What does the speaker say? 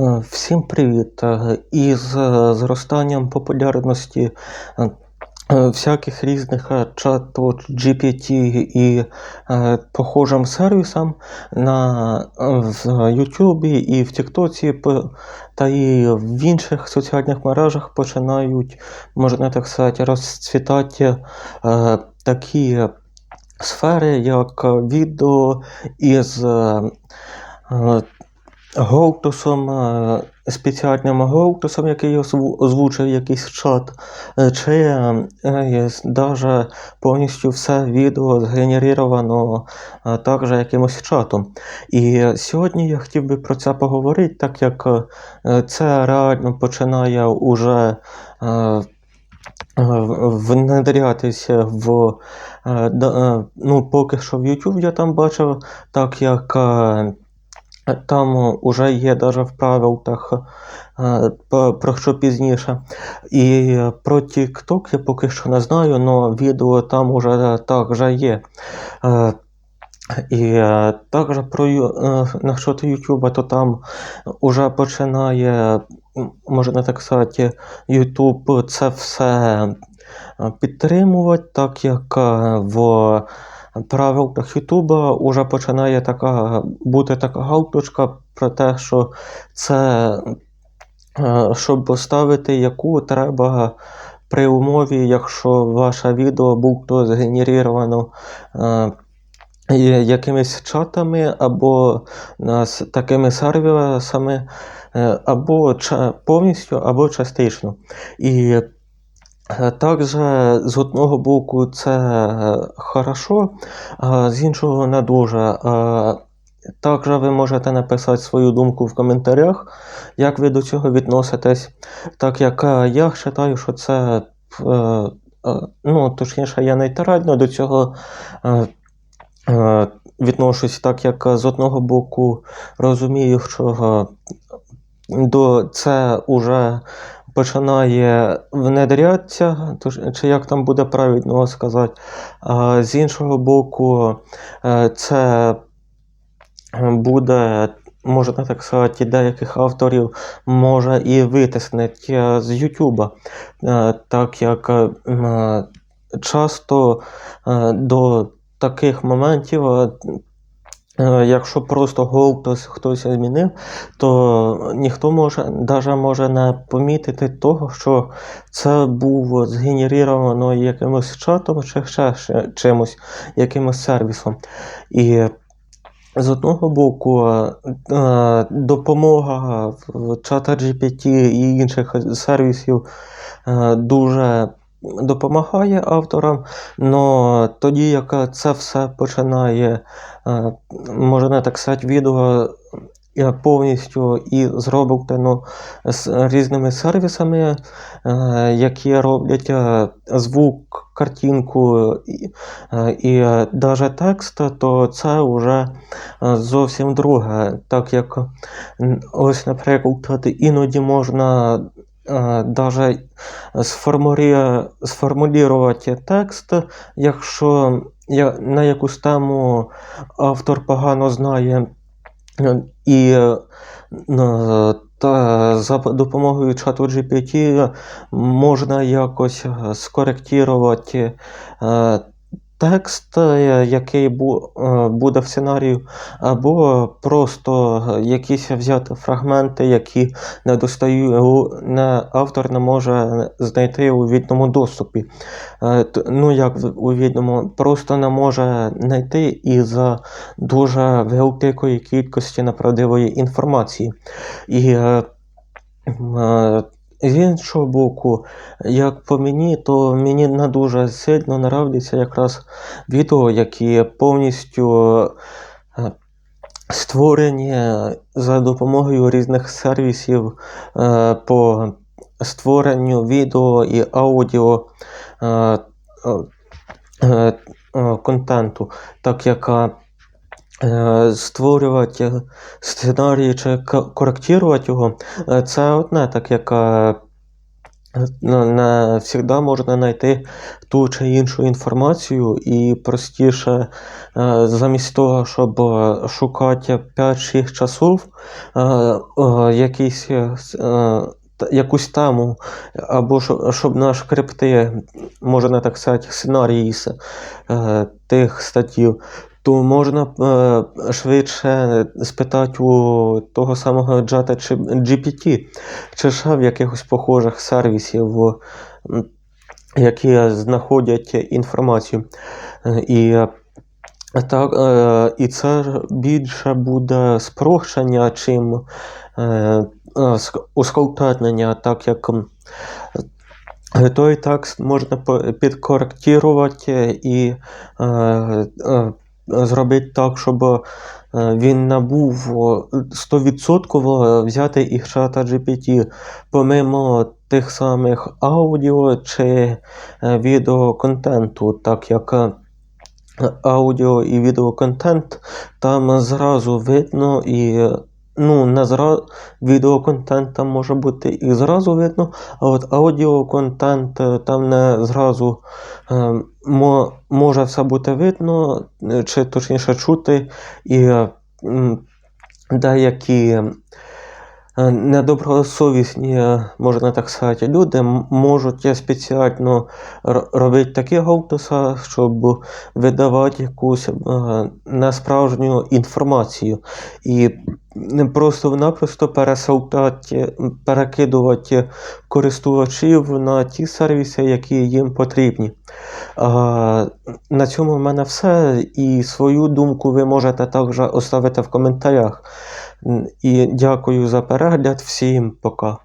Е, Всім привіт! Е, Із е, зростанням популярності всяких різних чату GPT і похожим сервісам на YouTube і в Тіктоці та і в інших соціальних мережах починають, можна так сказати, розцвітати такі сфери, як відео із Голтусом, е, спеціальним Голтусом, який озву- озвучив якийсь чат, е, чи е, е, повністю все відео згенерировано також якимось чатом. І сьогодні я хотів би про це поговорити, так як це реально починає уже внедрятися в ну, поки що в YouTube я там бачив, так як там уже є даже в правилах, е, про що пізніше. І про TikTok я поки що не знаю, але відео там уже також є. Е, І е, також про насчет YouTube, то там уже починає, можна так сказати, YouTube це все підтримувати, так як в правилах YouTube вже починає така бути така галочка про те, що це, е, щоб поставити яку треба при умові, якщо ваше відео було згенеровано е, якимись чатами або е, з такими сервісами, або повністю, або частично. І також з одного боку це е, хорошо, а з іншого не дуже. Е, Також ви можете написати свою думку в коментарях, як ви до цього відноситесь. Так як е, я вважаю, що це, е, е, ну, точніше, я нейтрально до цього е, е, відношусь, так як е, з одного боку розумію, що е, до це вже починає внедрятися, чи як там буде правильно сказати. З іншого боку, е, це буде, можна так сказати, деяких авторів може і витиснити е, з Ютуба, Е, так як часто до таких моментів. Е, Якщо просто голос хтось змінив, то ніхто може даже може не помітити того, що це був згенеровано якимось чатом чи ще чимось, якимось сервісом. І з одного боку, е, допомога в чата GPT і інших сервісів е, дуже допомагає авторам, але тоді, як це все починає, е, можна так сказати, відео е, повністю і зроблено з різними сервісами, е, які роблять звук, картинку і, навіть текст, то це вже зовсім друге. Так як ось, наприклад, іноді можна навіть сформулювати текст, якщо на якусь тему автор погано знає, е, і е, та за допомогою чату GPT можна якось е, скоректувати е, текст, е, який е, буде в сценарію, або просто е, якісь взяти фрагменти, які не достаю, не, автор не може знайти у вільному доступі. Ну, як у вільному, просто не може знайти із-за дуже великої кількості неправдивої інформації. І з іншого боку, як по мені, то мені не дуже сильно нравляться якраз відео, які повністю е, створені за допомогою різних сервісів е, по створенню відео і аудіо е, контенту, так як створювати сценарій чи коректувати його, е, це одне, так як е, не завжди можна знайти ту чи іншу інформацію, і простіше, е, замість того, щоб е, шукати 5-6 часов е, е, якийсь, е, е, якусь тему, або що- щоб нашкрипти, можна так сказати, сценарії е, тих статтів, то можна е, швидше спитати у того самого джата чи GPT, чи ще в якихось похожих сервісів, які знаходять інформацію. І, е, так, е, і це більше буде спрощення, чим е, ск- ускладнення, так як той текст можна підкоректувати і е, е, зробити так, щоб е, він набув 100% взяти і чата GPT, помимо тих самих аудіо чи е, відеоконтенту, так як е, аудіо і відеоконтент там зразу видно і. Ну, не зра... відеоконтент там може бути і зразу видно, а от аудіоконтент е, там не зразу е, мо... може все бути видно, е, чи точніше чути, і деякі недобросовісні, е, можна так сказати, люди можуть спеціально робити такі говтуса, щоб видавати якусь е, несправжню інформацію. І просто-напросто пересилати, перекидувати користувачів на ті сервіси, які їм потрібні. На цьому в мене все. І свою думку ви можете також оставити в коментарях. І дякую за перегляд. Всім пока.